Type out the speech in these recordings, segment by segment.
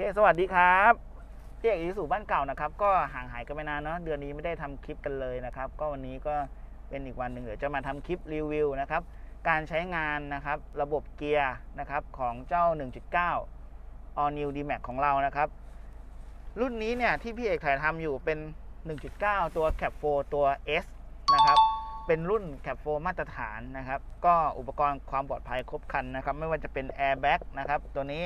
เค สวัสดีครับพี่เอกอิสุบ้านเก่านะครับ ก็ห่างหายกันไปนานเนาะเดือนนี้ไม่ได้ทำคลิปกันเลยนะครับ ก็วันนี้ก็เป็นอีกวันหนึ่งเดี๋ยวจะมาทำคลิปรีวิวนะครับ การใช้งานนะครับระบบเกียร์นะครับของเจ้า 1.9 All New D-Max ของเรานะครับ รุ่นนี้เนี่ยที่พี่เอกถ่ายทำอยู่เป็น 1.9 ตัว Cap 4ตัว S นะครับเป็นรุ่น Cap 4มาตรฐานนะครับ ก็อุปกรณ์ความปลอดภัยครบครันนะครับ ไม่ว่าจะเป็น Airbag นะครับตัวนี้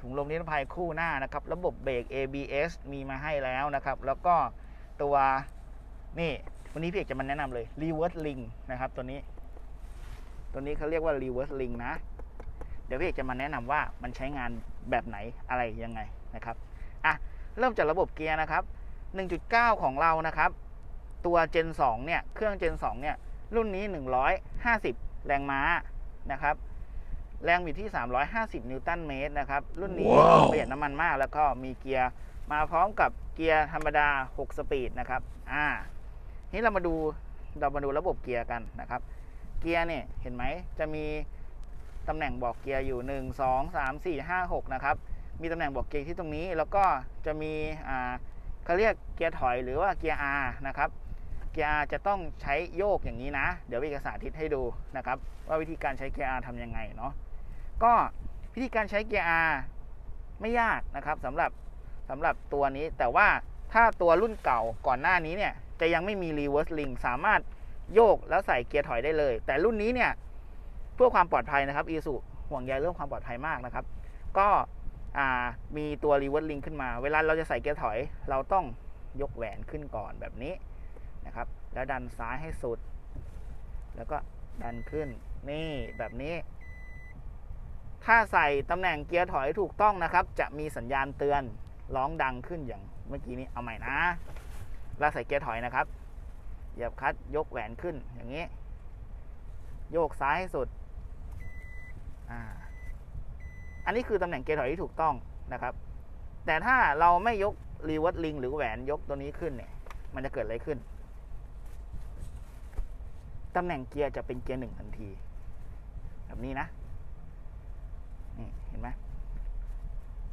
ถุงลมนิรภัยคู่หน้านะครับ ระบบเบรก ABS มีมาให้แล้วนะครับ แล้วก็ตัวนี่วันนี้พี่เอกจะมาแนะนำเลย Reverse Ring นะครับตัวนี้ ตัวนี้เขาเรียกว่า Reverse Ring นะ เดี๋ยวพี่เอกจะมาแนะนำว่ามันใช้งานแบบไหนอะไรยังไงนะครับอะเริ่มจากระบบเกียร์นะครับ 1.9 ของเรานะครับ ตัว Gen 2เนี่ยเครื่อง Gen 2เนี่ยรุ่นนี้ 150 แรงม้านะครับ แรงบิดที่ 350 นิวตันเมตรนะครับ รุ่นนี้ว้าวประหยัดน้ำมันมาก แล้วก็มีเกียร์มาพร้อมกับเกียร์ธรรมดา 6 สปีดนะครับอ่านี่เรามาดูเรามาดูระบบเกียร์กันนะครับ เกียร์เนี่ยเห็นไหมจะมีตำแหน่งบอกเกียร์อยู่ 1 2 3 4 5 6 นะครับ มีตำแหน่งบอกเกียร์ที่ตรงนี้ แล้วก็จะมีอ่าเขาเรียกเกียร์ถอยหรือว่าเกียร์ R นะครับเกียร์ R จะต้องใช้โยกอย่างนี้นะ เดี๋ยววิเอกสาธิตให้ดูนะครับ ว่าวิธีการใช้เกียร์ R ทำยังไงเนาะ ก็วิธีการใช้เกียร์ R ไม่ยากนะครับสำหรับสำหรับตัวนี้ แต่ว่าถ้าตัวรุ่นเก่าก่อนหน้านี้เนี่ยจะยังไม่มี reverse ring สามารถโยกแล้วใส่เกียร์ถอยได้เลย แต่รุ่นนี้เนี่ยเพื่อความปลอดภัยนะครับอีสุห่วงใยเรื่องความปลอดภัยมากนะครับ ก็มีตัว reverse ring ขึ้นมา เวลาเราจะใส่เกียร์ถอย เราต้องยกแหวนขึ้นก่อนแบบนี้นะครับ แล้วดันซ้ายให้สุด แล้วก็ดันขึ้นนี่แบบนี้ ถ้าใส่ตำแหน่งเกียร์ถอยถูกต้องนะครับ จะมีสัญญาณเตือนร้องดังขึ้นอย่างเมื่อกี้นี้เอาใหม่นะเราใส่เกียร์ถอยนะครับเหยียบคลัตช์ยกแหวนขึ้นอย่างนี้ โยกซ้ายให้สุดอ่าอันนี้คือตำแหน่งเกียร์ถอยที่ถูกต้องนะครับ แต่ถ้าเราไม่ยกรีเวิร์สลิงหรือแหวนยกตัวนี้ขึ้นเนี่ย มันจะเกิดอะไรขึ้นตำแหน่งเกียร์จะเป็นเกียร์หนึ่งทันที แบบนี้นะ นี่เห็นไหม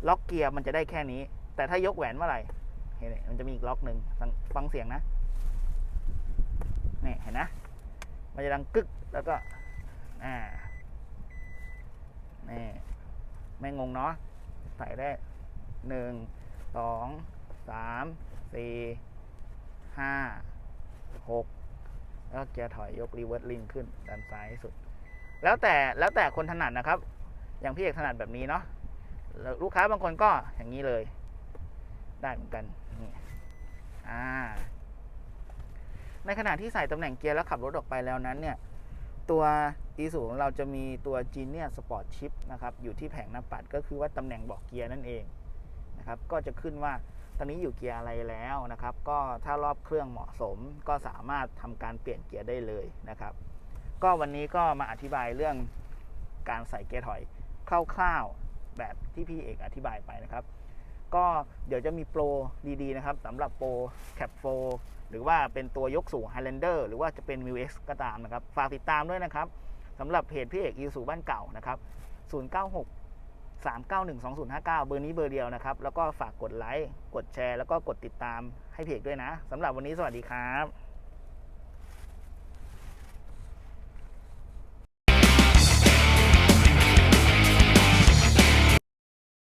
ล็อกเกียร์มันจะได้แค่นี้ แต่ถ้ายกแหวนเมื่อไหร่เห็นไหมมันจะมีอีกล็อกหนึ่งฟังเสียงนะนี่เห็นนะ มันจะดังกึกแล้วก็อ่านี่ไม่งงเนาะใส่ได้หนึ่งสองสามสี่ห้าหกแล้วก็เกียร์ถอยยกรีเวิร์สลิงขึ้นด้านซ้ายสุด แล้วแต่แล้วแต่คนถนัดนะครับ อย่างพี่เอกถนัดแบบนี้เนาะ ลูกค้าบางคนก็อย่างนี้เลย ได้เหมือนกันนี่อ่าในขณะที่ใส่ตำแหน่งเกียร์แล้วขับรถออกไปแล้วนั้นเนี่ย ตัว e สูของเราจะมีตัว Genius Sport Chip นะครับ อยู่ที่แผงหน้าปัดก็คือว่าตำแหน่งบอกเกียร์นั่นเองนะครับ ก็จะขึ้นว่าตอนนี้อยู่เกียร์อะไรแล้วนะครับ ก็ถ้ารอบเครื่องเหมาะสม ก็สามารถทำการเปลี่ยนเกียร์ได้เลยนะครับ ก็วันนี้ก็มาอธิบายเรื่องการใส่เกียร์ถอยคร่าวๆ แบบที่พี่เอกอธิบายไปนะครับ ก็เดี๋ยวจะมีโปรดีๆนะครับสำหรับโปร Cap 4หรือว่าเป็นตัวยกสูง Highlander หรือว่าจะเป็น m ิ X ก็ตามนะครับ ฝากติดตามด้วยนะครับสำหรับเพจพี่เอกอีสูบ้านเก่านะครับ 096 391 2059 เบอร์นี้เบอร์เดียวนะครับ แล้วก็ฝากกดไลค์ กดแชร์ แล้วก็กดติดตามให้เพจด้วยนะสำหรับวันนี้สวัสดีครับ